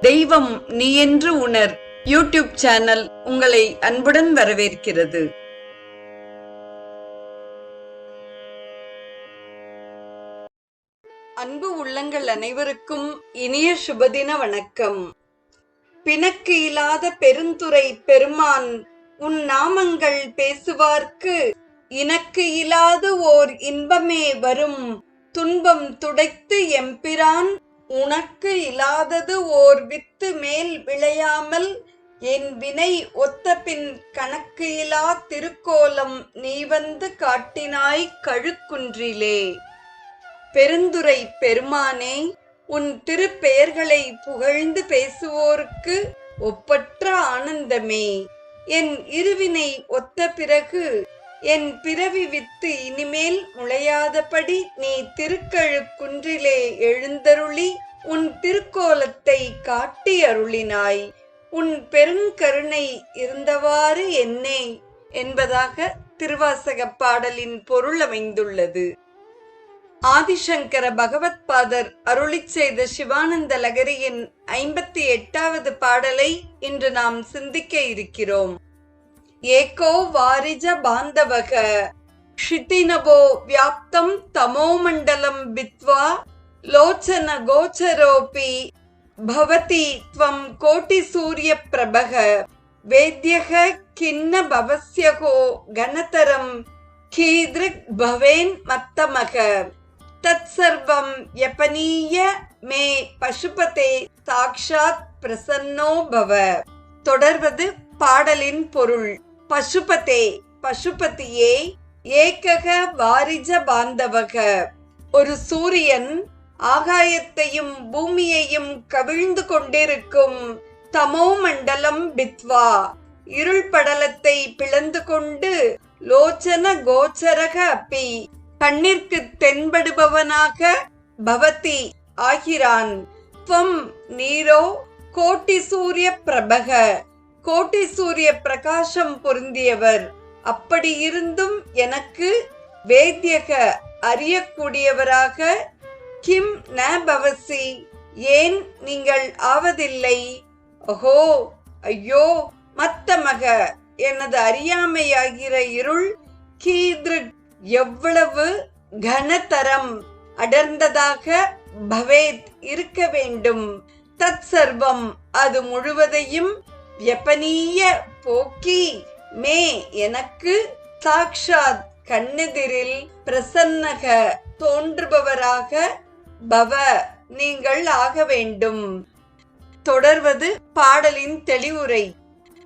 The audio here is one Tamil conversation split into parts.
தெய்வம் நீ என்று உணர். யூடியூப் சேனல் உங்களை அன்புடன் வரவேற்கிறது. அன்பு உள்ளங்கள் அனைவருக்கும் இனிய சுபதின வணக்கம். பிணக்கு இல்லாத பெருந்துரை பெருமான் உன் நாமங்கள் பேசுவார்க்கு. இனக்கு இல்லாத ஓர் இன்பமே வரும். துன்பம் துடைத்து எம்பிரான் உனக்கு இல்லாதது ஓர் வித்து மேல் விளையாமல் என் வினை ஒத்தபின் கணக்கு இலா திருக்கோலம் நீ வந்து காட்டினாய் கழுக்குன்றிலே. பெருந்துரை பெருமானே உன் திருப்பெயர்களை புகழ்ந்து பேசுவோருக்கு ஒப்பற்ற ஆனந்தமே. என் இருவினை ஒத்த பிறகு என் பிறவி வித்து இனிமேல் முளையாதபடி நீ திருக்கழு குன்றிலே எழுந்தருளி உன் திருக்கோலத்தை காட்டி அருளினாய் உன் பெருங்கருணை இருந்தவாறு என்னே என்பதாக திருவாசக பாடலின் பொருள் அமைந்துள்ளது. ஆதிசங்கர பகவத்பாதர் அருளி அருளிச் செய்த சிவானந்த லகரியின் ஐம்பத்தி எட்டாவது பாடலை இன்று நாம் சிந்திக்க இருக்கிறோம். ஏகோ வாரிஜ பாந்தவக. ஷிதினவோ வியாப்தம் தமோமண்டலம் பித்வா லோச்சன கோச்சரோபி. பவதி त्वं கோட்டி சூரிய பிரபக. வேத்யக கிண்ண பவஸ்யகோ கனதரம். கீதிருக் பவேன் மத்தமக. தத்சர்வம் யபனீய மே பசுபதே சாக்ஷாத் பிரசன்னோ பவ. தொடர்வது பாடலின் பொருள். பசுபதே பசுபதியே ஏகக வாரிஜ பாந்தவக. ஒரு சூரியன் ஆகாயத்தையும் பூமியையும் கவிழ்ந்து கொண்டிருக்கும் தமோ மண்டலம் பித்வா. இருள் படலத்தை பிளந்து கொண்டு லோச்சன கோச்சரக அப்பி. கண்ணிற்கு தென்படுபவனாக பவதி ஆகிறான். துவம் நீரோ கோட்டி சூரிய பிரபக. கோட்டி சூரிய பிரகாசம் பொருந்தியவர். அப்படி இருந்தும் எனக்கு வேத்தியக அறியக்கூடியவராக கிம் ந பவசி ஏன் நீங்கள் ஆவதில்லை? ஓஹோ ஐயோ மத்தமக எனது அறியாமையாகிற இருள் கீதிருக் எவ்வளவு கனதரம் அடர்ந்ததாக பவேத் இருக்க வேண்டும். தத் சர்வம் அது முழுவதையும் வியப்பனீய போக்கி மே எனக்கு சாக்ஷாத் கண்ணெதிரில் பிரசன்னக தோன்றுபவராக பவ நீங்கள் ஆக வேண்டும். தொடர்வது பாடலின் தெளிவுரை.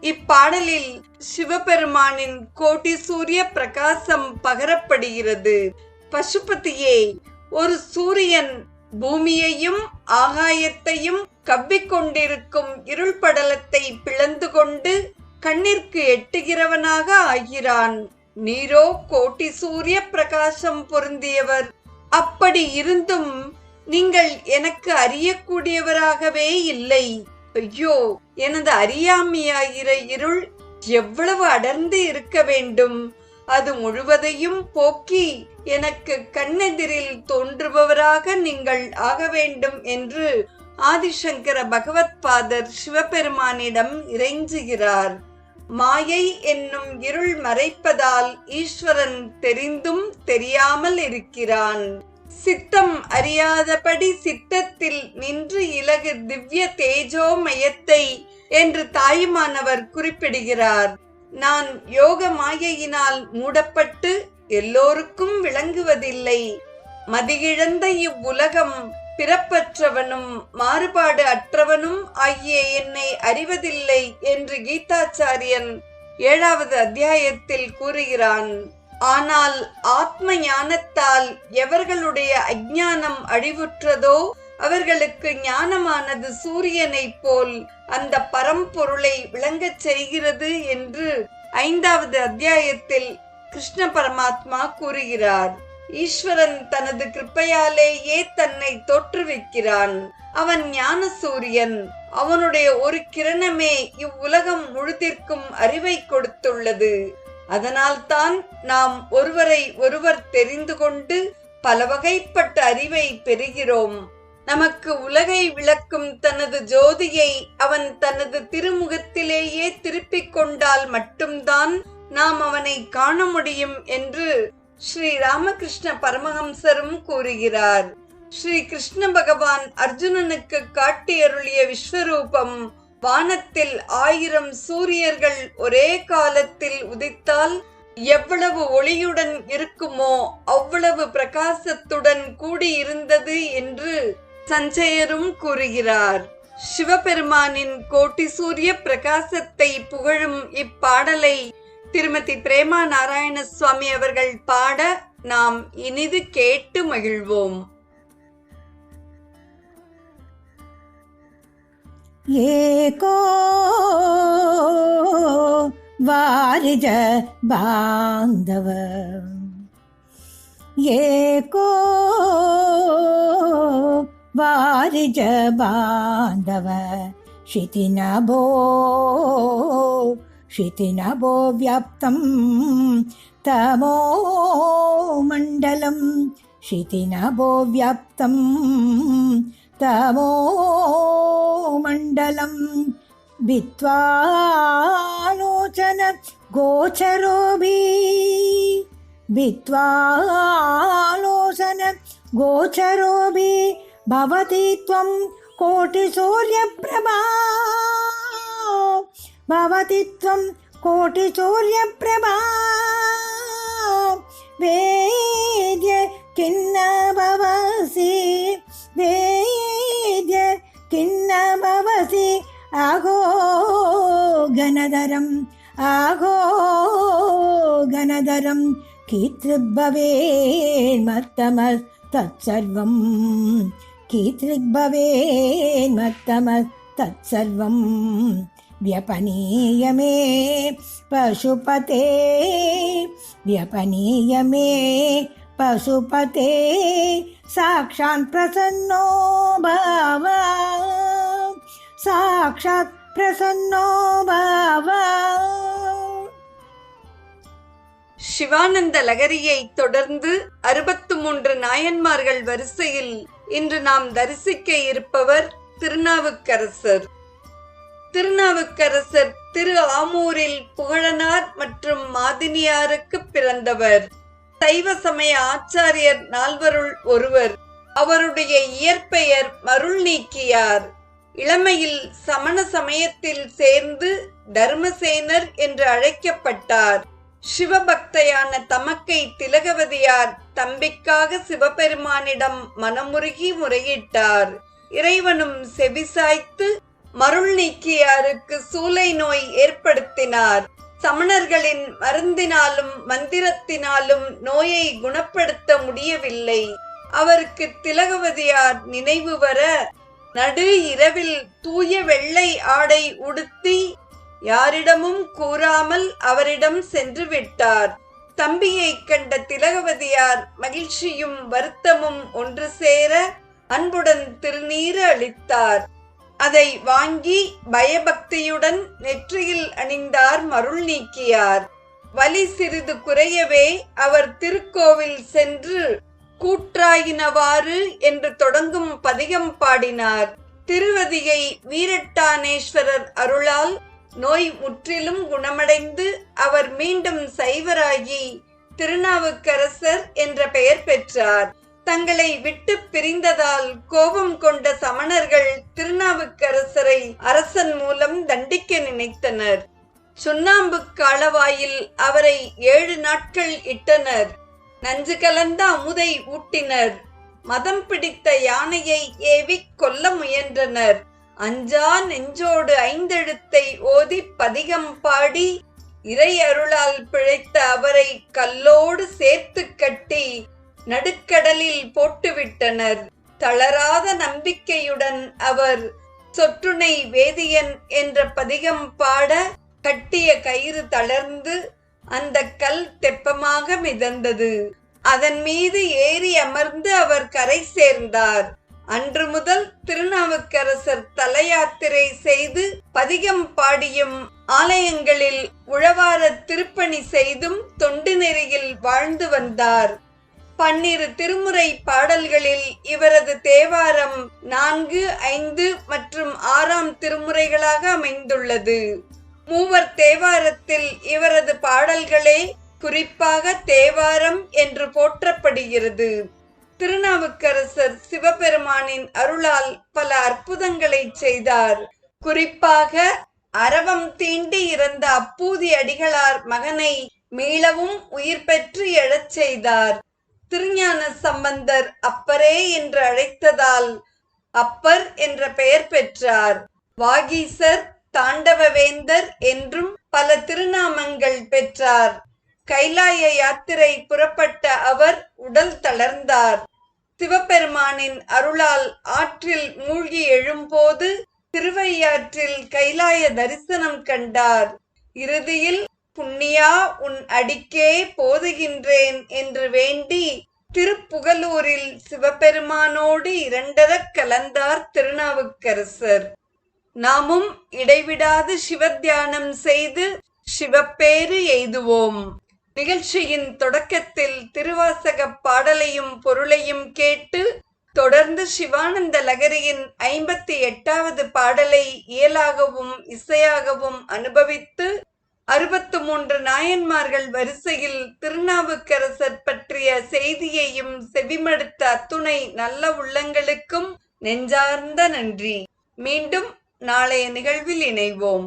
இப்பாடலில் சிவபெருமானின் கோட்டி சூரிய பிரகாசம் பகரப்படுகிறது. பசுபதியே ஒரு சூரியன் பூமியையும் ஆகாயத்தையும் கவ்விக்கொண்டிருக்கும் இருள் படலத்தை பிளந்து கொண்டு கண்ணிற்கு எட்டுகிறவனாக ஆகிறான். நீரோ கோட்டி சூரிய பிரகாசம் பொருந்தியவர். அப்படி இருந்தும் நீங்கள் எனக்கு அறியக்கூடியவராகவே இல்லை. ஐயோ எனது அறியாமையாகிற இருள் எவ்வளவு அடர்ந்து இருக்க வேண்டும். அது முழுவதையும் போக்கி எனக்கு கண்ணெதிரில் தோன்றுபவராக நீங்கள் ஆக வேண்டும் என்று ஆதிசங்கர பகவத் பாதர் சிவபெருமானிடம் இறைஞ்சுகிறார். மாயை என்னும் இருள் மறைப்பதால் ஈஸ்வரன் தெரிந்தும் தெரியாமல் இருக்கிறான். சித்தம் அறியாதபடி சித்தத்தில் நின்று இலகு திவ்ய தேஜோமயத்தை என்று தாயுமானவர் குறிப்பிடுகிறார். நான் யோக மாயையினால் மூடப்பட்டு எல்லோருக்கும் விளங்குவதில்லை. மதியிழந்த இவ்வுலகம் பிறப்பற்றவனும் மாறுபாடு அற்றவனும் ஆகிய என்னை அறிவதில்லை என்று கீதாச்சாரியன் ஏழாவது அத்தியாயத்தில் கூறுகிறான். ஆனால் ஆத்ம ஞானத்தால் எவர்களுடைய அஜ்ஞானம் அழிவுற்றதோ அவர்களுக்கு ஞானமானது சூரியனைப் போல் அந்த பரம்பொருளை விளங்கச் செய்கிறது என்று ஐந்தாவது அத்தியாயத்தில் கிருஷ்ண பரமாத்மா கூறுகிறார். ஈஸ்வரன் தனது கிருப்பையாலேயே தன்னை தோற்றுவிக்கிறான். அவன் ஞான சூரியன் அவனுடைய ஒரு கிரணமே இவ்வுலகம் முழுதிற்கும் அறிவை கொடுத்துள்ளது. அதனால்தான் நாம் ஒருவரை ஒருவர் தெரிந்து கொண்டு பல வகைப்பட்ட அறிவை பெறுகிறோம். நமக்கு உலகை விளக்கும் தனது ஜோதியை அவன் தனது திருமுகத்திலேயே திருப்பிக் கொண்டால் மட்டும்தான் நாம் அவனை காண முடியும் என்று ஸ்ரீ ராமகிருஷ்ண பரமஹம்சரும் கூறுகிறார். ஸ்ரீ கிருஷ்ண பகவான் அர்ஜுனனுக்கு காட்டியருளிய விஸ்வரூபம் வானத்தில் ஆயிரம் சூரியர்கள் ஒரே காலத்தில் உதித்தால் எவ்வளவு ஒளியுடன் இருக்குமோ அவ்வளவு பிரகாசத்துடன் கூடியிருந்தது என்று சஞ்சயரும் கூறுகிறார் சிவபெருமானின் கோட்டி சூரிய பிரகாசத்தை புகழும் இப்பாடலை திருமதி பிரேமா நாராயண சுவாமி அவர்கள் பாட நாம் இனிது கேட்டு மகிழ்வோம். வாரிஜ பாந்தவ ஏகோ वारिज बान्धव एको वारिज बान्धव क्षितिनभो क्षितिनभो व्याप्तं तमो मण्डलं क्षितिनभो व्याप्तं तमो मण्डलं भित्वालोचन गोचरोभि भित्वालोचन ഭവതി ത്വം കോട്ടി സൂര്യപ്രഭാ ഭവതി ത്വം കോട്ടി സൂര്യപ്രഭാ വേദ്യ കിന്ന ഭവസി വേദ്യ കിന്ന ഭവസി ആഗോ ഗണധരം ആഗോ ഗണധരം കീർത്തിഭവേന്മത്തമ തത്സർവം कीतृग्भवेन्मत्तमस्तत्सर्वं व्यपनीय मे पशुपते व्यपनीय मे पशुपते साक्षात् प्रसन्नो भव साक्षात् प्रसन्नो भव சிவானந்த லகரியை தொடர்ந்து அறுபத்து மூன்று நாயன்மார்கள் வரிசையில் இன்று நாம் தரிசிக்க இருப்பவர் திருநாவுக்கரசர். திருநாவுக்கரசர் திரு ஆமூரில் புகழனார் மற்றும் மாதினியாருக்கு பிறந்தவர். சைவ சமய ஆச்சாரியர் நால்வருள் ஒருவர். அவருடைய இயற்பெயர் மருள் நீக்கியார் இளமையில் சமண சமயத்தில் சேர்ந்து தர்மசேனர் என்று அழைக்கப்பட்டார். சிவபக்தையான தமக்கை திலகவதியார் தம்பிக்காக சிவபெருமானிடம் மனமுருகி முறையிட்டார். இறைவனும் செவிசாய்த்து மருள் நீக்கியாருக்கு சூலை நோய் ஏற்படுத்தினார். சமணர்களின் மருந்தினாலும் மந்திரத்தினாலும் நோயை குணப்படுத்த முடியவில்லை. அவருக்கு திலகவதியார் நினைவு வர நடு இரவில் தூய வெள்ளை ஆடை உடுத்தி யாரிடமும் கூறாமல் அவரிடம் சென்று விட்டார். தம்பியை கண்ட திலகவதியார் மகிழ்ச்சியும் வருத்தமும் ஒன்று சேர அன்புடன் திருநீறு அளித்தார். அதை வாங்கி பயபக்தியுடன் நெற்றியில் அணிந்தார் மருள் நீக்கியார். வலி சிறிது குறையவே அவர் திருக்கோவில் சென்று கூற்றாயினவாறு என்று தொடங்கும் பதிகம் பாடினார். திருவதியை வீரட்டானேஸ்வரர் அருளால் நோய் முற்றிலும் குணமடைந்து அவர் மீண்டும் சைவராகி திருநாவுக்கரசர் என்ற பெயர் பெற்றார். தங்களை விட்டு பிரிந்ததால் கோபம் கொண்ட சமணர்கள் திருநாவுக்கரசரை அரசன் மூலம் தண்டிக்க நினைத்தனர். சுண்ணாம்பு காலவாயில் அவரை ஏழு நாட்கள் இட்டனர். நஞ்சு கலந்த அமுதை ஊட்டினர். மதம் பிடித்த யானையை ஏவி கொல்ல முயன்றனர். அஞ்சா நெஞ்சோடு ஐந்தெழுத்தை ஓதி பதிகம் பாடி இறை அருளால் பிழைத்த அவரை கல்லோடு சேர்த்து கட்டி நடுக்கடலில் போட்டுவிட்டனர். தளராத நம்பிக்கையுடன் அவர் சொற்றுனை வேதியன் என்ற பதிகம் பாட கட்டிய கயிறு தளர்ந்து அந்த கல் தெப்பமாக மிதந்தது. அதன் மீது ஏறி அமர்ந்து அவர் கரை சேர்ந்தார். அன்று முதல் திருநாவுக்கரசர் தல யாத்திரை செய்து பதிகம் பாடியும் ஆலயங்களில் உழவார திருப்பணி செய்தும் தொண்டு நெறியில் வாழ்ந்து வந்தார். பன்னிரு திருமுறை பாடல்களில் இவரது தேவாரம் நான்கு ஐந்து மற்றும் ஆறாம் திருமுறைகளாக அமைந்துள்ளது. மூவர் தேவாரத்தில் இவரது பாடல்களே குறிப்பாக தேவாரம் என்று போற்றப்படுகிறது. திருநாவுக்கரசர் சிவபெருமானின் அருளால் பல அற்புதங்களை செய்தார். குறிப்பாக அரவம் தீண்டி இறந்த அப்பூதி அடிகளார் மகனை மீளவும் உயிர் பெற்று எழச் செய்தார். திருஞான சம்பந்தர் அப்பரே என்று அழைத்ததால் அப்பர் என்ற பெயர் பெற்றார். வாகீசர் தாண்டவவேந்தர் என்றும் பல திருநாமங்கள் பெற்றார். கைலாய யாத்திரை புறப்பட்ட அவர் உடல் தளர்ந்தார். சிவபெருமானின் அருளால் ஆற்றில் மூழ்கி எழும்போது திருவையாற்றில் கைலாய தரிசனம் கண்டார். இறுதியில் புண்ணியா உன் அடிக்கே போதுகின்றேன் என்று வேண்டி திருப்புகலூரில் சிவபெருமானோடு இரண்டரக் கலந்தார் திருநாவுக்கரசர். நாமும் இடைவிடாது சிவத்தியானம் செய்து சிவப்பேறு எய்துவோம். நிகழ்ச்சியின் தொடக்கத்தில் திருவாசக பாடலையும் பொருளையும் கேட்டு தொடர்ந்து சிவானந்த லகரியின் ஐம்பத்தி எட்டாவது பாடலை இயலாகவும் இசையாகவும் அனுபவித்து அறுபத்து மூன்று நாயன்மார்கள் வரிசையில் திருநாவுக்கரசர் பற்றிய செய்தியையும் செவிமடுத்த அத்துணை நல்ல உள்ளங்களுக்கும் நெஞ்சார்ந்த நன்றி. மீண்டும் நாளைய நிகழ்வில் இணைவோம்.